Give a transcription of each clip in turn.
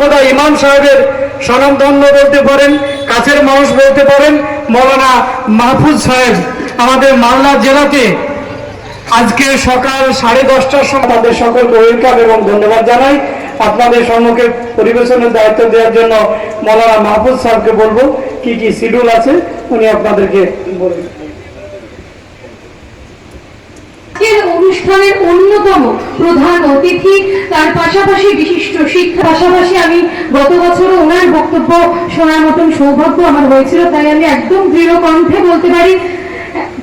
খোদা ইমাম সাহেবের স্বনামধন্য বলতে পারেন, কাছের মানুষ বলতে পারেন, মৌলানা মাহফুজ সাহেব, আমাদের মালদা জেলাতে আজকে সকাল সাড়ে দশটার সময় আমাদের সকলকে ওয়েলকাম এবং ধন্যবাদ জানাই। আপনাদের সম্মুখে পরিবেশনের দায়িত্ব দেওয়ার জন্য মৌলানা মাহফুজ সাহেবকে বলব, কি কি শিডিউল আছে, উনি আপনাদেরকে বলবেন। আজকের অনুষ্ঠানের অন্যতম প্রধান অতিথি, তার পাশাপাশি বিশিষ্ট শিক্ষা পাশাপাশি আমি গত বছরও ওনার বক্তব্য শোনার মতন সৌভাগ্য আমার হয়েছিল, তাই আমি একদম দৃঢ় কণ্ঠে বলতে পারি।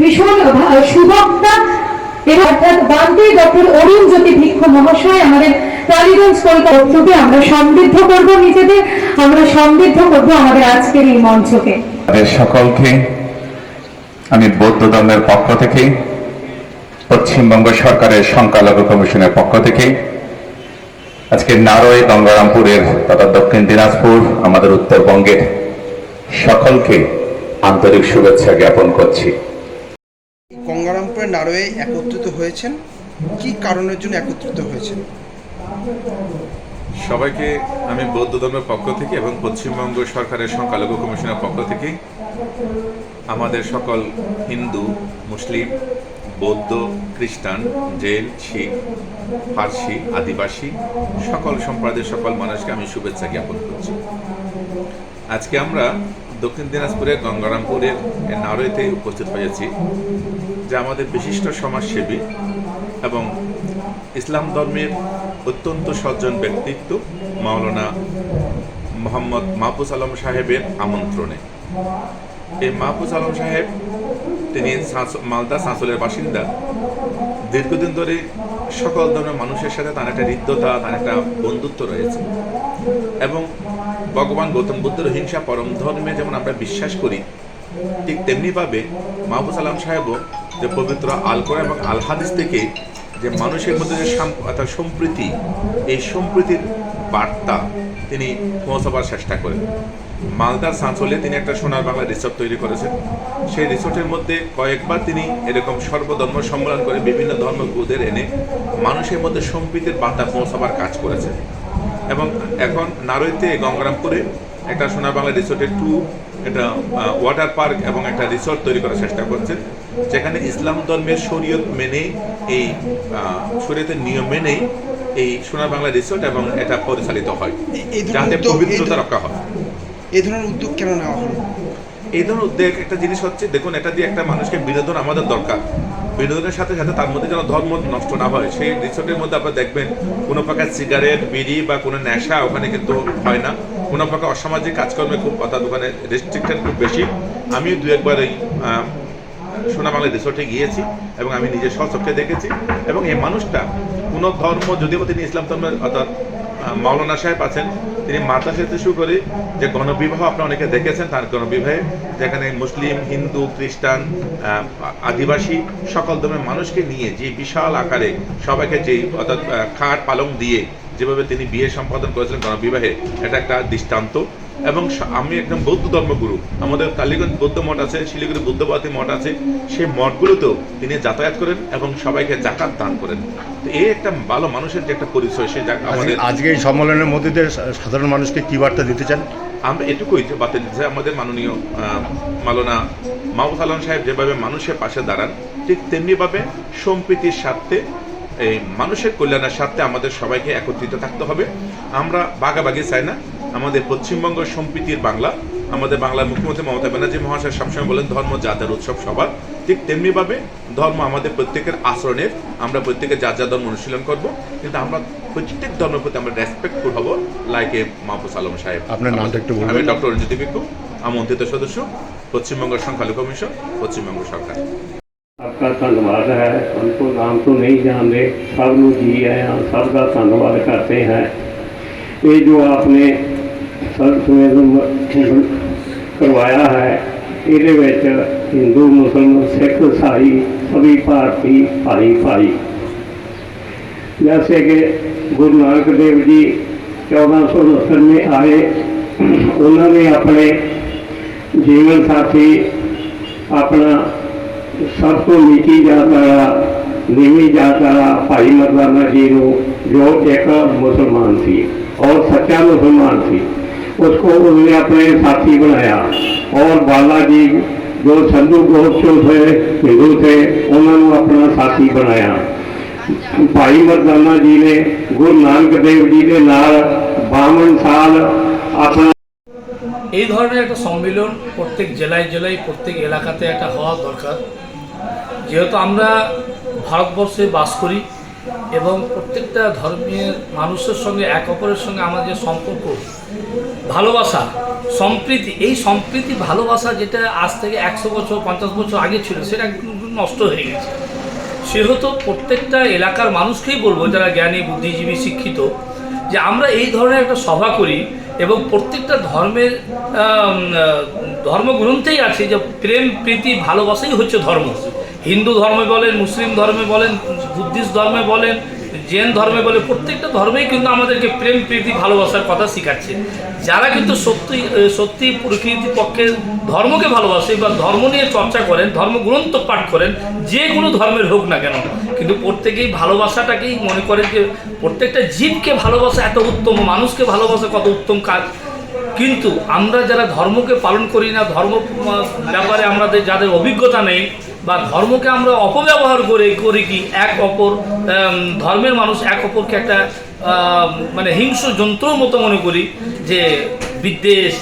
ভীষণ সুবক্তা এবং অর্থাৎ বান্তি ডক্টর অরুণ জ্যোতি ভিক্ষ মহাশয় আমাদের টালিগঞ্জ কলকাতা থেকে আমরা সমৃদ্ধ করব নিজেদের, আমরা সমৃদ্ধ করব আমাদের আজকের এই মঞ্চকে। সকলকে আমি বৌদ্ধ ধর্মের পক্ষ থেকে পশ্চিমবঙ্গ সরকারের সংখ্যালঘু কমিশনের পক্ষ থেকে আজকে নারয় গঙ্গারামপুরের তথা দক্ষিণ দিনাজপুর আমাদের উত্তরবঙ্গের সকলকে আন্তরিক শুভেচ্ছা জ্ঞাপন করছি। গঙ্গারামপুরের নারোয়ে একত্রিত হয়েছেন? কি কারণের জন্য একত্রিত হয়েছেন? সবাইকে আমি বৌদ্ধ ধর্মের পক্ষ থেকে এবং পশ্চিমবঙ্গ সরকারের সংখ্যালঘু কমিশনের পক্ষ থেকে আমাদের সকল হিন্দু মুসলিম বৌদ্ধ, খ্রিস্টান জৈন শিখ, ফার্সি, আদিবাসী, সকল সম্প্রদায়ের সকল মানুষকে আমি শুভেচ্ছা জ্ঞাপন করছি। আজকে আমরা দক্ষিণ দিনাজপুরের গঙ্গারামপুরের নারয়েতে উপস্থিত হয়েছি, যা আমাদের বিশিষ্ট সমাজসেবী এবং ইসলাম ধর্মের অত্যন্ত সজ্জন ব্যক্তিত্ব মাওলানা মোহাম্মদ মাহফুজ আলম সাহেবের আমন্ত্রণে। এই মাহফুজ আলম সাহেব, তিনি মালদা সাঁচলের বাসিন্দা। দীর্ঘদিন ধরে সকল ধর্মের মানুষের সাথে তার একটা হৃদ্যতা, তার একটা বন্ধুত্ব রয়েছে। এবং ভগবান গৌতম বুদ্ধের হিংসা পরম ধর্মে যেমন আমরা বিশ্বাস করি, ঠিক তেমনিভাবে মাহবুজ আলম সাহেবও যে পবিত্র আল কোরআন এবং আল হাদিস থেকে যে মানুষের মধ্যে যে অর্থাৎ সম্প্রীতি, এই সম্প্রীতির বার্তা তিনি পৌঁছাবার চেষ্টা করেন। মালদার সাঁচলে তিনি একটা সোনার বাংলা রিসোর্ট তৈরি করেছেন। সেই রিসোর্টের মধ্যে কয়েকবার তিনি এরকম সর্বধর্ম সম্মেলন করে বিভিন্ন ধর্মগুরুদের এনে মানুষের মধ্যে সম্প্রীতির বার্তা পৌঁছাবার কাজ করেছেন। এবং এখন নারইতে গঙ্গারামপুরে একটা সোনার বাংলা রিসোর্টের টু একটা ওয়াটার পার্ক এবং একটা রিসোর্ট তৈরি করার চেষ্টা করছেন যেখানে ইসলাম ধর্মের শরীয়ত মেনে এই শরীয়তের নিয়ম মেনেই এই সোনার বাংলা রিসোর্ট এবং এটা পরিচালিত হয় যাতে পবিত্রতা রক্ষা হয়। এই ধরনের উদ্যোগ কেন নেওয়া হলো? এই ধরনের উদ্যোগ একটা জিনিস হচ্ছে দেখুন এটা দিয়ে একটা মানুষকে বিনোদন আমাদের দরকার। বিনোদনের সাথে সাথে তার মধ্যে যেন ধর্ম নষ্ট না হয়। সেই রিসোর্টের মধ্যে আপনারা দেখবেন কোনো প্রকার সিগারেট বিড়ি বা কোনো নেশা ওখানে কিন্তু হয় না। কোনো প্রকার অসামাজিক কাজকর্মে খুব অর্থাৎ ওখানে রেস্ট্রিকশন খুব বেশি। আমিও দু একবার আহ, সোনাবাংলা রিসোর্টে গিয়েছি এবং আমি নিজে স্বচক্ষে দেখেছি। এবং এই মানুষটা কোনো ধর্ম যদিও তিনি ইসলাম ধর্মের অর্থাৎ মাওলানা সাহেব আছেন, তিনি মাতা থেকে শুরু করে। যে গণবিবাহ আপনারা অনেকে দেখেছেন, তার গণবিবাহে, যেখানে মুসলিম, হিন্দু, খ্রিস্টান আদিবাসী সকল ধর্মের মানুষকে নিয়ে যে বিশাল আকারে সবাইকে যে অর্থাৎ খাট পালং দিয়ে যেভাবে তিনি বিয়ে সম্পাদন করেছিলেন গণবিবাহে, এটা একটা দৃষ্টান্ত। এবং আমি একদম বৌদ্ধ ধর্মগুরু। আমাদের কালীগঞ্জ বৌদ্ধ মঠ আছে, শিলিগুড়ি বুদ্ধবাতী মঠ আছে। সেই মঠগুলোতেও তিনি যাতায়াত করেন এবং সবাইকে জাকাত দান করেন। তো এই একটা ভালো মানুষের যে একটা পরিচয় সে জায়গা আমাদের আজকে- এই সম্মেলনের মধ্যে দিয়ে সাধারণ মানুষকে কি বার্তা দিতে চান? আমরা এটুকুই যে বাতিল যে আমাদের মাননীয় আহ, মাওলানা মাহবুব আলম সাহেব যেভাবে মানুষের পাশে দাঁড়ান ঠিক তেমনিভাবে সম্প্রীতির স্বার্থে এই মানুষের কল্যাণের স্বার্থে আমাদের সবাইকে একত্রিত থাকতে হবে। আমরা বাগাবাগি চাই না। আমাদের পশ্চিমবঙ্গ সম্প্রীতির বাংলা। আমাদের বাংলার মুখ্যমন্ত্রী মমতা ব্যানার্জি মহাশয় সবসময় বলেন ধর্ম জাতের উৎসব সবার। ঠিক তেমনিভাবে ধর্ম আমাদের প্রত্যেকের আচরণের আমরা প্রত্যেকের যার যা ধর্ম অনুশীলন করব কিন্তু আমরা প্রত্যেক ধর্মের প্রতি আমরা রেসপেক্টফুল হব লাইক এ মাহফুজ আলম সাহেব। আপনার নামটা একটু আমি ডক্টর রঞ্জিত বিক্ষু আমন্ত্রিত সদস্য পশ্চিমবঙ্গ সংখ্যালঘু কমিশন পশ্চিমবঙ্গ সরকার। आपका धन्यवाद है उनको नाम तो नहीं जानते सबनों जी है सबका धन्यवाद करते हैं ये जो आपने सर्व करवाया है ये ਹਿੰਦੂ ਮੁਸਲਮਾਨ ਸਿੱਖ ਈਸਾਈ सभी ਭਾਰਤੀ ਭਾਈ ਭਾਈ जैसे कि गुरु नानक देव जी चौदह सौ उनहत्तर में आए उन्होंने अपने जीवन साथी अपना ਸਭ ਤੋਂ ਨੀਚੀ ਜਾਤ ਵਾਲਾ ਨੀਵੀਂ ਜਾਤ ਵਾਲਾ ਭਾਈ ਮਰਦਾਨਾ ਜੀ ਨੂੰ ਜੋ ਇੱਕ ਮੁਸਲਮਾਨ ਸੀ और सच्चा मुसलमान थी उसको उन्होंने अपने साथी बनाया और बालाजी ਜੋ ਸੰਧੂ ਗੋਸ਼ਲ ਹੋਏ ਹਿੰਦੂ ਤੇ ਉਹਨਾਂ ਨੂੰ ਆਪਣਾ ਸਾਥੀ ਬਣਾਇਆ ਭਾਈ ਮਰਦਾਨਾ ਜੀ ਨੇ ਗੁਰੂ ਨਾਨਕ ਦੇਵ ਜੀ ਦੇ ਨਾਲ 52 ਸਾਲ ਆਪਣਾ এই ধরনের একটা সম্মেলন প্রত্যেক জেলায় জেলায় প্রত্যেক এলাকাতে একটা হওয়া দরকার যেহেতু আমরা ভারতবর্ষে বাস করি এবং প্রত্যেকটা ধর্মের মানুষের সঙ্গে, এক অপরের সঙ্গে আমাদের যে সম্পর্ক, ভালোবাসা, সম্প্রীতি, এই সম্প্রীতি, ভালোবাসা যেটা আজ থেকে একশো বছর, পঞ্চাশ বছর আগে ছিল, সেটা নষ্ট হয়ে গেছে। সেহেতু প্রত্যেকটা এলাকার মানুষকেই বলব, যারা জ্ঞানী, বুদ্ধিজীবী, শিক্ষিত, যে আমরা এই ধরনের একটা সভা করি এবং প্রত্যেকটা ধর্মের ধর্মগ্রন্থেই আছে যে প্রেম, প্রীতি, ভালোবাসাই হচ্ছে ধর্ম। হিন্দু ধর্মে বলেন, মুসলিম ধর্মে বলেন, বুদ্ধিস্ট ধর্মে বলেন, জৈন ধর্মে বলে প্রত্যেকটা ধর্মেই কিন্তু আমাদেরকে প্রেম, প্রীতি, ভালোবাসার কথা শেখাচ্ছে। যারা কিন্তু সত্যি সত্যি প্রকৃতি পক্ষে ধর্মকে ভালোবাসে বা ধর্ম নিয়ে চর্চা করেন ধর্মগ্রন্থ পাঠ করেন, যে কোনো ধর্মের হোক না কেন, কিন্তু প্রত্যেকেই ভালোবাসাটাকেই মনে করেন যে প্রত্যেকটা জীবকে ভালোবাসা এত উত্তম, মানুষকে ভালোবাসা কত উত্তম কাজ। কিন্তু আমরা যারা ধর্মকে পালন করি না, ধর্ম ব্যাপারে আমাদের যাদের অভিজ্ঞতা নেই বা ধর্মকে আমরা অপব্যবহার করে করি কি? এক অপর ধর্মের মানুষ এক অপরকে একটা মানে হিংস্র যন্ত্রর মতো মনে করি যে বিদ্বেষ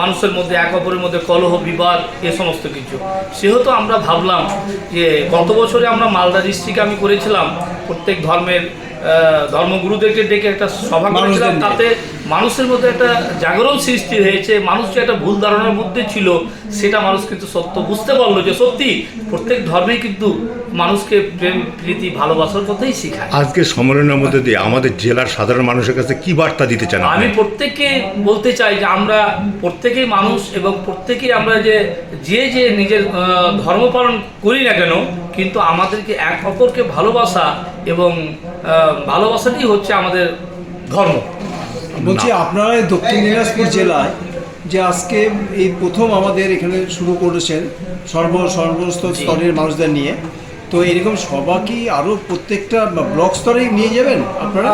মানুষের মধ্যে এক অপরের মধ্যে কলহ বিবাদ এ সমস্ত কিছু। সেহেতু আমরা ভাবলাম যে গত বছরে আমরা মালদা ডিস্ট্রিক্টে আমি করেছিলাম প্রত্যেক ধর্মের ধর্মগুরুদেরকে ডেকে একটা সভা করেছিলাম তাতে মানুষের মধ্যে একটা জাগরণ সৃষ্টি হয়েছে মানুষ যে একটা ভুল ধারণার মধ্যে ছিল সেটা মানুষ কিন্তু সত্য বুঝতে পারল যে সত্যি প্রত্যেক ধর্মেই কিন্তু মানুষকে প্রেম প্রীতি ভালোবাসার কথাই শেখায়। আজকে সম্মেলনের মধ্যে দিয়ে আমাদের জেলার সাধারণ মানুষের কাছে কি বার্তা দিতে চান আমি প্রত্যেককে বলতে চাই যে আমরা প্রত্যেকেই মানুষ এবং প্রত্যেকেই আমরা যে যে যে নিজের ধর্ম পালন করি না কেন কিন্তু আমাদেরকে এক অপরকে ভালোবাসা এবং ভালোবাসাটাই হচ্ছে আমাদের ধর্ম। বলছি আপনারা এই দক্ষিণ দিনাজপুর জেলায় যে আজকে এই প্রথম আমাদের এখানে শুরু করেছেন সর্ব সর্বস্ত স্তরের মানুষদের নিয়ে তো এরকম সভা কি আরও প্রত্যেকটা ব্লক স্তরে নিয়ে যাবেন আপনারা?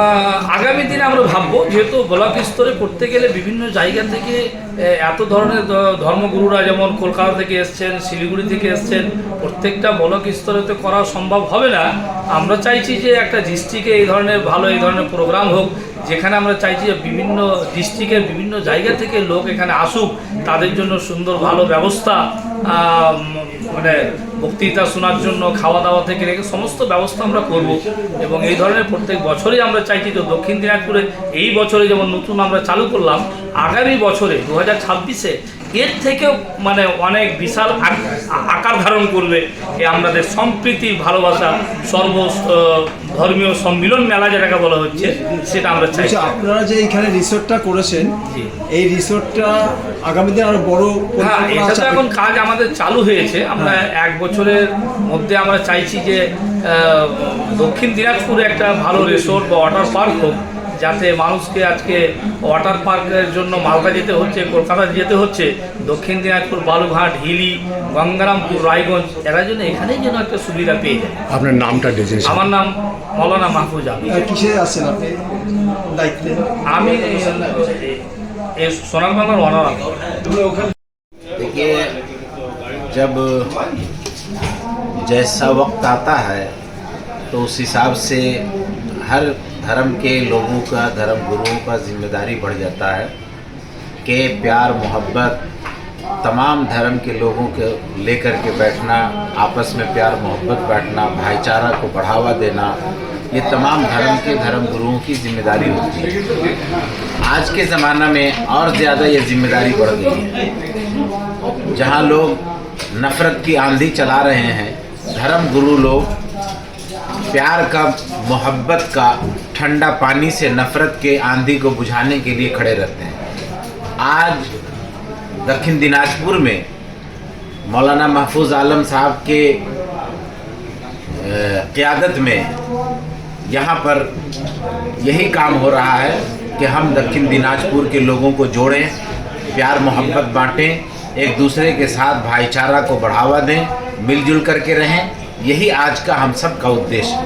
আগামী দিনে আমরা ভাববো যেহেতু ব্লক স্তরে করতে গেলে বিভিন্ন জায়গা থেকে এত ধরনের ধর্মগুরুরা যেমন কলকাতা থেকে এসছেন, শিলিগুড়ি থেকে এসছেন, প্রত্যেকটা ব্লক স্তরে তো করা সম্ভব হবে না। আমরা চাইছি যে একটা ডিস্ট্রিক্টে এই ধরনের ভালো, এই ধরনের প্রোগ্রাম হোক, যেখানে আমরা চাইছি যে বিভিন্ন ডিস্ট্রিক্টের বিভিন্ন জায়গা থেকে লোক এখানে আসুক, তাদের জন্য সুন্দর, ভালো ব্যবস্থা মানে বক্তৃতা শোনার জন্য খাওয়া দাওয়া থেকে রেখে সমস্ত ব্যবস্থা আমরা করব। এবং এই ধরনের প্রত্যেক বছরই আমরা চাইছি যে দক্ষিণ দিনাজপুরে এই বছরে যেমন নতুন আমরা চালু করলাম আগামী বছরে দু হাজার ছাব্বিশে এর থেকেও মানে অনেক বিশাল আকার ধারণ করবে এ আমাদের সম্প্রীতি ভালোবাসা সর্ব ধর্মীয় সম্মিলন মেলা যেটাকে বলা হচ্ছে সেটা আমরা চাই। আপনারা যে এখানে রিসোর্টটা করেছেন এই রিসোর্টটা আগামী দিন আরও বড় হ্যাঁ এটা তো এখন কাজ আমাদের চালু হয়েছে। আমরা এক বছরের মধ্যে আমরা চাইছি যে দক্ষিণ দিনাজপুরে একটা ভালো রিসোর্ট বা ওয়াটার পার্ক হোক। যাতে মানুষকে আজকে ওয়াটার পার্কের জন্য মালদা যেতে হচ্ছে কলকাতা যেতে হচ্ছে দক্ষিণ দিনাজপুর বালুঘাট হিলি গঙ্গারামপুর রায়গঞ্জ এরা যেন এখানেই যেন একটা সুবিধা পেয়ে যায় আপনার নামটা ডেজিনেশন আমার নাম মৌলানা মাহফুজ আলী আর কিসে আছেন আপনি দায়িত্বে আমি এই সোনার বাংলার অনার আমি। देखिए जब जैसा वक्त आता है तो उस हिसाब से हर धर्म के लोगों का, धर्म गुरुओं का ज़िम्मेदारी बढ़ जाता है कि प्यार, मोहब्बत तमाम धर्म के लोगों के लेकर के बैठना, आपस में प्यार, मोहब्बत बैठना भाईचारा को बढ़ावा देना, ये तमाम धर्म के धर्म गुरुओं की ज़िम्मेदारी होती है। आज के ज़माना में और ज़्यादा ये ज़िम्मेदारी बढ़ गई है। जहाँ लोग नफ़रत की आंधी चला रहे हैं, धर्म गुरु लोग प्यार का, मोहब्बत का, ठंडा पानी से नफ़रत के आंधी को बुझाने के लिए खड़े रहते हैं। आज दक्षिण दिनाजपुर में मौलाना महफूज आलम साहब के क़्यादत में यहाँ पर यही काम हो रहा है कि हम दक्षिण दिनाजपुर के लोगों को जोड़ें, प्यार, मोहब्बत बांटें, एक दूसरे के साथ भाईचारा को बढ़ावा दें, मिलजुल करके रहें। यही आज का हम सब का उद्देश्य है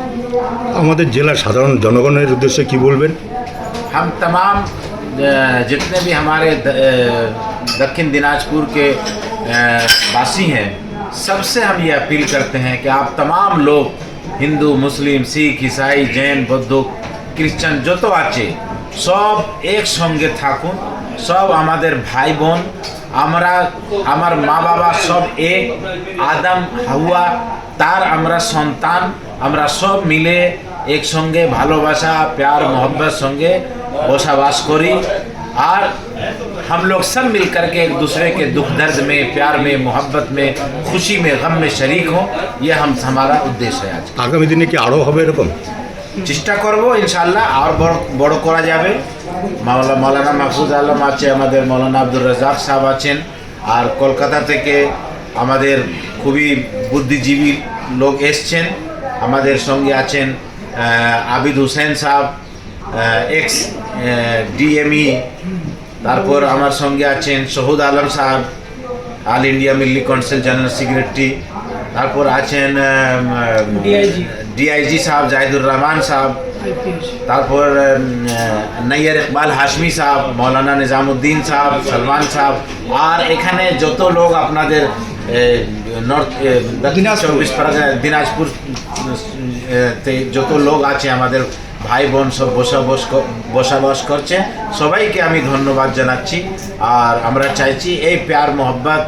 আমাদের জেলার সাধারণ জনগণের উদ্দেশ্যে কি বলবেন हम तमाम अ, जितने भी हमारे द- अ, दक्षिण दिनाजपुर के अ, वासी हैं सबसे हम ये अपील करते हैं कि आप तमाम लोग হিন্দু মুসলিম শিখ ইসাই জৈন বৌদ্ধ খ্রিস্টান যত আছে সব একসঙ্গে থাকুন সব আমাদের ভাই বোন আমরা আমার মা বাবা সব এক আদম হাওয়া তার আমরা সন্তান আমরা সব মিলে একসঙ্গে ভালোবাসা প্যার মোহব্বত সঙ্গে বসবাস করি और हम लोग सब मिल करके एक दूसरे के दुख दर्द में प्यार में मोहब्बत में खुशी में गम में शरीक हों ये हम हमारा उद्देश्य है आज আগামী দিনে কি আরও হবে এরকম চেষ্টা করব ইনশাল্লাহ আর বড় বড় করা যাবে মাওলা মৌলানা মাহফুজ আলম আছে আমাদের মৌলানা আব্দুর রাজাক সাহেব আছেন। আর কলকাতা থেকে আমাদের খুবই বুদ্ধিজীবী লোক এসছেন। আমাদের সঙ্গে আছেন আবিদ হুসেন সাহেব এক্স ডিএমই তারপর আমার সঙ্গে আছেন শহুদ আলম সাহেব all India Milli council general secretary তারপর আছেন ডিআইজি ডিআইজি সাহেব জাহিদুর রহমান সাহেব তারপর নৈয়ার ইকবাল হাশমি সাহেব মৌলানা নিজামুদ্দিন সাহেব সলমান সাহেব আর এখানে যত লোক আপনাদের নর্থ চব্বিশ পরগনা দিনাজপুর যত লোক আছে আমাদের ভাই বোন সব বসবাস বসবাস করছে। সবাইকে আমি ধন্যবাদ জানাচ্ছি। আর আমরা চাইছি এই প্যার মোহব্বত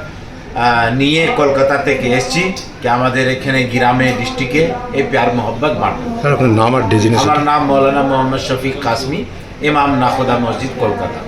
নিয়ে কলকাতা থেকে এসছি। কি আমাদের এখানে গ্রামে ডিস্ট্রিক্টে এই প্যার মোহব্বত বাড়বে। স্যার আপনার নাম আর আমার নাম মৌলানা মোহাম্মদ শফিক কাসমি ইমাম নাখোদা মসজিদ কলকাতা।